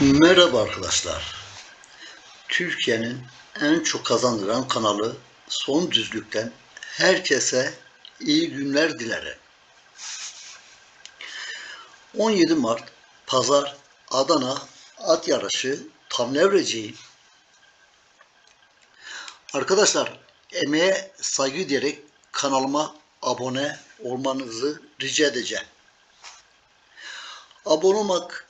Merhaba arkadaşlar. Türkiye'nin en çok kazandıran kanalı Son Düzlük'ten herkese iyi günler dilerim. 17 Mart Pazar Adana at yarışı tam nevreciğim. Arkadaşlar emeğe saygı diyerek kanalıma abone olmanızı rica edeceğim. Abone olmak,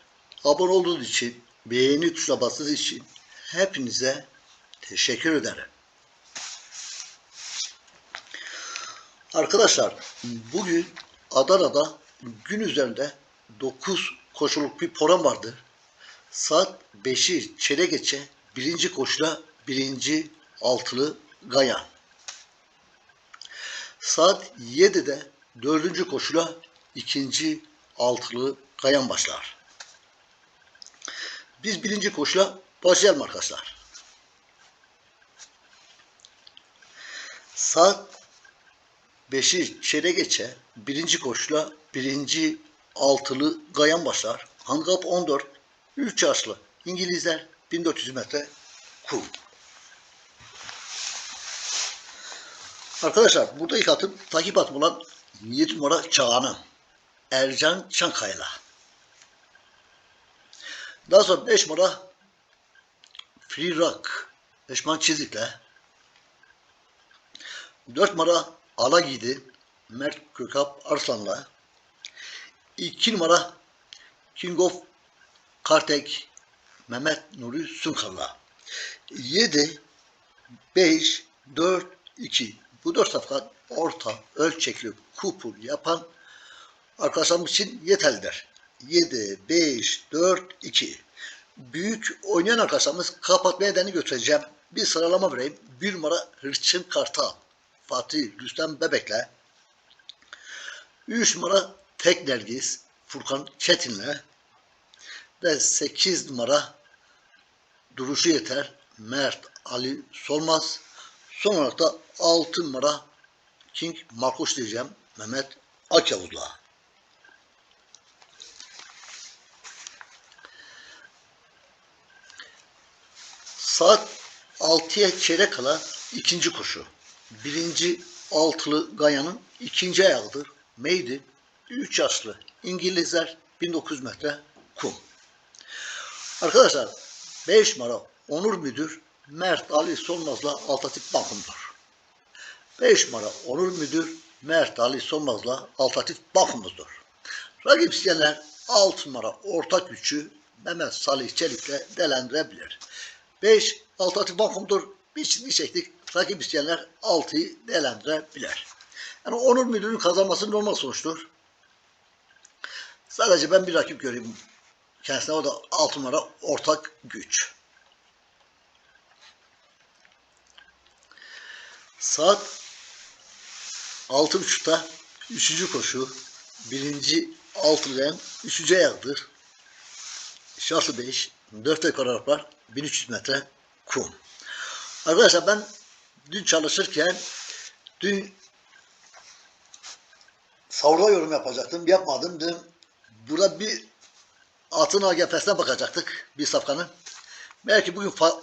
abone olduğunuz için, beğeni tuşuna bastığınız için hepinize teşekkür ederim. Arkadaşlar bugün Adana'da gün üzerinde 9 koşuluk bir program vardı. Saat 5'i çeyrek geçe birinci koşula birinci altılı Gayan. Saat 7'de dördüncü koşula ikinci altılı Gayan başlar. Biz birinci koşula başlayalım arkadaşlar. Saat 5'i çeyrek geçe birinci koşula birinci altılı Gayan başlar. Handikap 14, 3 yaşlı İngilizler 1400 metre kum. Arkadaşlar burada ilk atım takip atım olan 7 numara Çağan'ı. Ercan Çankaya'la. Daha sonra 5 numara Free Rock. Eşman Çizik'le. 4 numara Ala Giydi. Mert Kökap Arslan'la. 2 numara King of Kartek Mehmet Nuri Sunkar'la. 7 5 4 2 bu dört safkan orta ölçekli kupur yapan arkadaşlarımız için yeterlidir. 7, 5, 4, 2. Büyük oynayan arkadaşlarımız kapatmaya deni götüreceğim. Bir sıralama vereyim. Bir numara Hırçın Kartal. Fatih Rüstem Bebek'le. 3 numara Tek Nergis. Furkan Çetin'le. Ve 8 numara Duruşu Yeter. Mert Ali Solmaz. Son olarak da 6 numara King Markuş diyeceğim. Mehmet Akyavuz'la. Saat 6'ya çeyrek kala ikinci koşu. Birinci altılı Gaya'nın ikinci ayağıdır. Meydi 3 yaşlı İngilizler 1900 metre kum. Arkadaşlar 5 numara Onur Müdür Mert Ali Solmaz'la Altatif Bankum'dur. 5 numara Onur Müdür Mert Ali Solmaz'la Altatif Bankum'uzdur. Rakip isteyenler 6 numara ortak gücü Mehmet Salih Çelik'le değerlendirebilir. 5 Altatif Bankum'dur. Bir çizgi çektik. Rakip isteyenler 6'yı değerlendirebilir. Yani Onur Müdür'ün kazanması normal sonuçtur. Sadece ben bir rakip göreyim kendisine o da 6 numara ortak güç. Saat 6.30'da 3. koşu. Birinci altılayan 3. ayakdır. Şartlı 5. 4 ekor var. 1300 metre kum. Arkadaşlar ben dün çalışırken dün savurda yorum yapacaktım. Yapmadım. Dün burada bir atın AGP'sine bakacaktık. Bir safkanın. Belki bugün fa-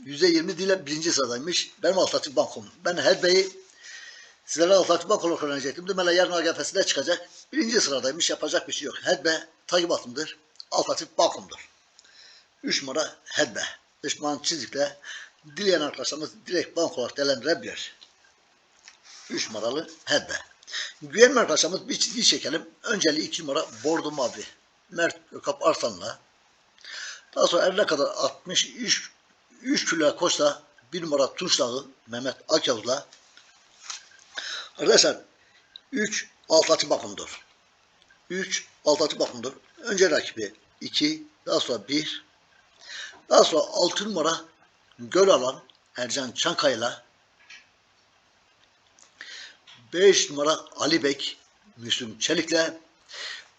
%20 dile birinci sıradaymış. Benim Alternatif Bankom. Ben her beyi sizlere Alternatif Bank olarak öğrenecektim. Demele yarın AGF'sinde çıkacak. Birinci sıradaymış. Yapacak bir şey yok. Hedbe takip atımdır. Alternatif Bankom'dur. 3 numara Hedbe. Düşman çizikle dileyen arkadaşlarımız direkt bank olarak değerlendirebilir. 3 numaralı Hedbe. Güvenme arkadaşlarımız bir çizgi çekelim. Önceliği 2 numara Bordo Mavi. Mert Gökap Arslan'la. Daha sonra her ne kadar 63 3 kilo koşsa bir numara Tunçlağı Mehmet Akyavuz'la arkadaşlar 3 altatı bakımdır. 3 altatı bakımdır. Önce rakibi 2 daha sonra 1 Daha sonra 6 numara göl alan Ercan Çankaya'yla 5 numara Ali Bek Müslüm Çelik'le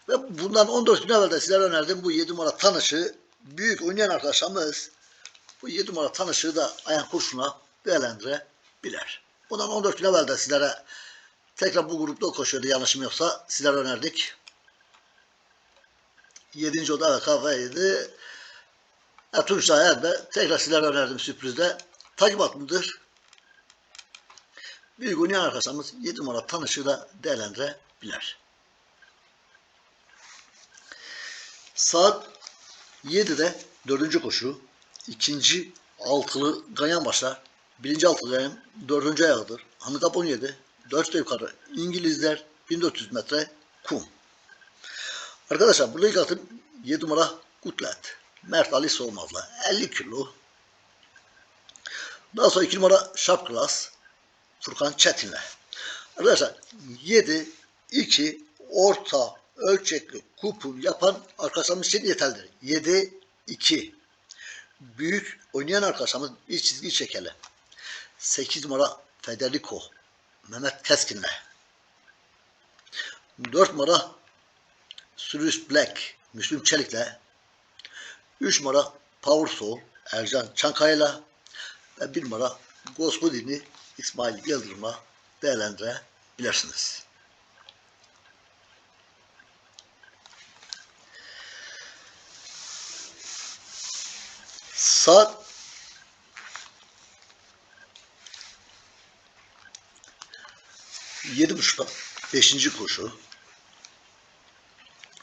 ve bundan 14 gün evvel de sizlere önerdim bu 7 numara tanışı büyük oynayan arkadaşlarımız bu 7 numara tanışı da ayak kurşuna değerlendirebilir. Bundan 14 gün evvel de sizlere tekrar bu grupta koşuyordu yanlışım yoksa sizlere önerdik. 7. oda ve kafaydı. Ertuğrul Şahin de tekrar sizlere önerdim sürprizde. Takip atımdır. Büyük oynayan arkadaşlarımız 7 numara tanışı da değerlendirebilir. Saat 7'de dördüncü koşu. ikinci altılı ganyan başlar. Birinci altılı ganyan dördüncü ayağıdır. Handikap 17. 4 yukarı. İngilizler 1400 metre kum. Arkadaşlar burada ilk atım 7 numara Kutlet. Mert Ali Solmaz'la 50 kilo. Daha sonra 2 numara Class. Furkan Çetin'le. Arkadaşlar 7, 2, orta, ölçekli, kupon yapan arkadaşlarımız için yeterlidir. 7, 2. Büyük oynayan arkadaşlarımız bir çizgi çekelim. 8 numara Federico. Mehmet Keskin'le. 4 numara Sirius Black. Müslüm Çelik'le. 3 numara Power Soul. Ercan Çankaya'yla. Ve 1 numara Gospodin'i İsmail Yıldırım'la değerlendirebilirsiniz. Saat yedi buçukta beşinci koşu.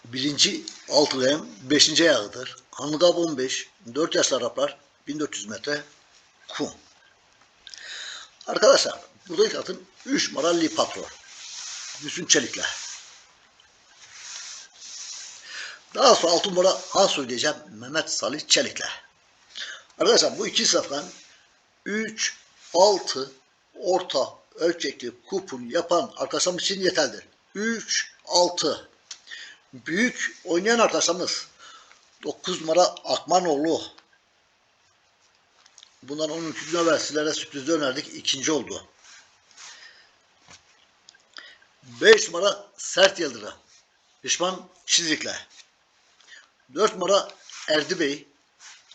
Birinci altı beşinci ayağıdır. Handikap 15, 4 yaşlı Araplar 1400 metre kum. Arkadaşlar burada ilk atım 3 numaralı patron. Müslüm Çelik'le. Daha sonra 6 numara Han söyleyeceğim Mehmet Salih Çelik'le. Arkadaşlar bu iki safkan 3, 6 orta ölçekli kupon yapan arkadaşlarımız için yeterlidir. 3, 6 büyük oynayan arkadaşlarımız 9 numara Akmanoğlu Bundan 12 gün evvel sizlere sürprizde önerdik. ikinci oldu. 5 numara Sert Yıldırım. Pişman Çizik'le. 4 numara Erdi Bey.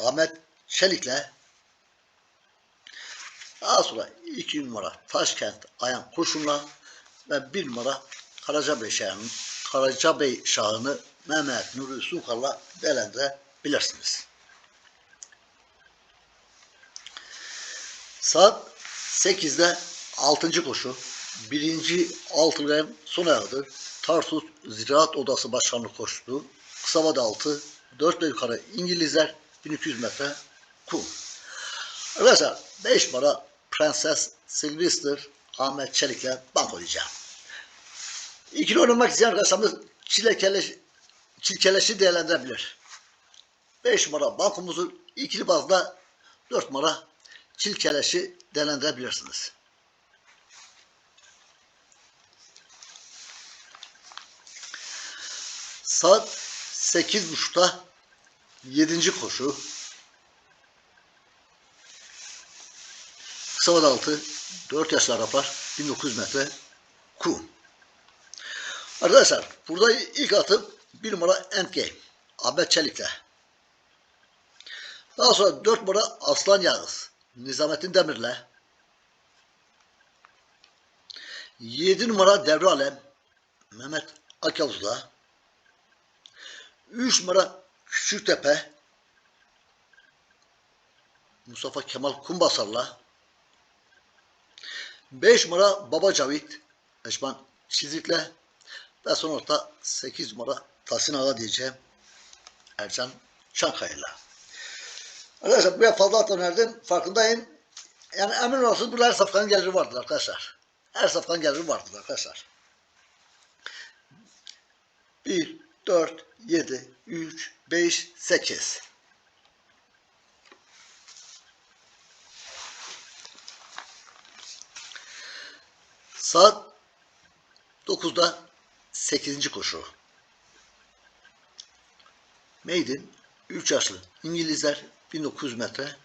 Ahmet Çelik'le. Daha sonra 2 numara Taşkent Ayan Kurşun'la ve 1 numara Karacabey Şahı'nı Karacabey Şahı'nı Mehmet Nuri Sukar'la değerlendirebilirsiniz. Saat 8'de 6. koşu. Birinci altıgen son ayağıdır. Tarsus Ziraat Odası Başkanlığı koştu. Kısa vade altı. 4 ve yukarı İngilizler 1200 metre kum. Arkadaşlar 5 numara Prenses Sylvester Ahmet Çelik'le banko diyeceğim. İkili oynamak isteyen arkadaşlarımız çilekeleş, çilkeleşi değerlendirebilir. 5 numara bankomuzu ikili bazda 4 numara çilkeleşi değerlendirebilirsiniz. Saat 8.30'da 7. koşu. Kısa vade altı 4 yaşlı Araplar 1900 metre kum. Arkadaşlar burada ilk atım 1 numara Endgame. Ahmet Çelik'le. Daha sonra 4 numara Aslan Yağız. Nizamettin Demir'le 7 numara Devre Alem Mehmet Akyavuz'la 3 numara Küçüktepe Mustafa Kemal Kumbasar'la 5 numara Baba Cavit Eşman Çizik'le ve son orta 8 numara Tahsin Ağa diyeceğim Ercan Çankaya'yla. Arkadaşlar buraya fazla at önerdim. Farkındayım. Yani emin olsun burada her safkanın geliri vardır arkadaşlar. Her safkanın geliri vardır arkadaşlar. 1, 4, 7, 3, 5, 8. Saat 9'da 8. koşu. Maiden 3 yaşlı İngilizler 1900 metre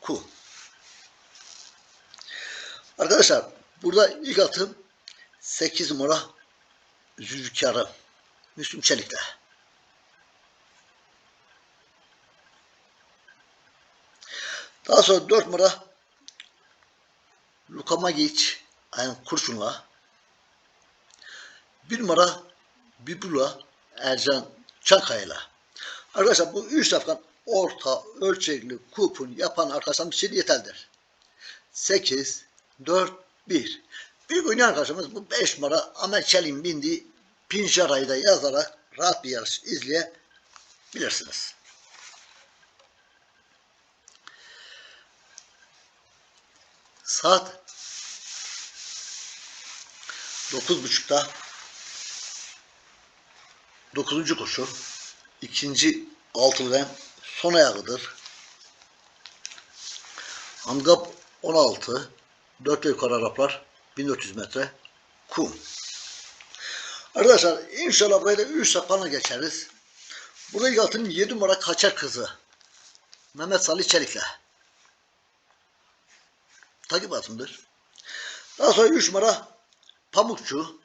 kum. Arkadaşlar burada ilk atım 8 numara Zülkarı Müslüm Çelik'le. Daha sonra 4 numara Luka Magic yani kurşunla. 1 numara Bibula Ercan Çankaya'yla. Arkadaşlar bu üç safkan orta ölçekli kupon yapan arkadaşlarımız için yeterlidir. 8, 4, 1. Büyük oynayan arkadaşımız bu 5 numara Ahmet Çelik'in bindiği Pinjara'yı da yazarak rahat bir yarış izleyebilirsiniz. Saat 9.30'da 9. koşu ikinci altılıdan son ayağıdır. Angap 16 4 ve yukarı Araplar 1400 metre kum. Arkadaşlar inşallah burayı da 3 sapana geçeriz. Burada ilk altının 7 numara kaçar kızı. Mehmet Salih Çelik'le. Takip atımdır. Daha sonra 3 numara Pamukçu.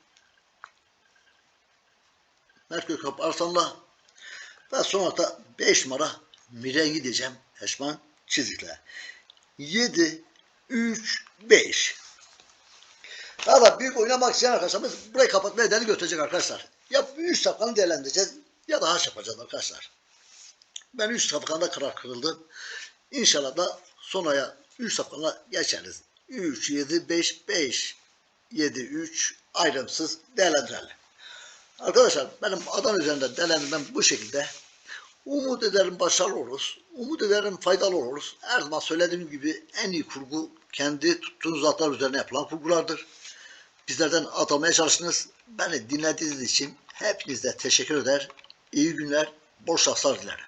Merkür Kap Arslan'la ve sonra da 5 numara Mirengi diyeceğim. Eşman çizikle. 7, 3, 5. Daha da büyük oynamak isteyen arkadaşlarımız burayı kapatmaya deli götürecek arkadaşlar. Ya 3 safkanı değerlendireceğiz ya da haş yapacağız arkadaşlar. Ben 3 safkanda karar kırıldı. İnşallah da son aya 3 safkanla geçeriz. 3, 7, 5, 5, 7, 3 ayrımsız değerlendirelim. Arkadaşlar benim adan üzerinde değerlendirmem bu şekilde. Umut ederim başarılı oluruz. Umut ederim faydalı oluruz. Her zaman söylediğim gibi en iyi kurgu kendi tuttuğunuz atlar üzerine yapılan kurgulardır. Bizlerden atlamaya çalıştınız. Beni dinlediğiniz için hepinize teşekkür eder. İyi günler, bol şanslar dilerim.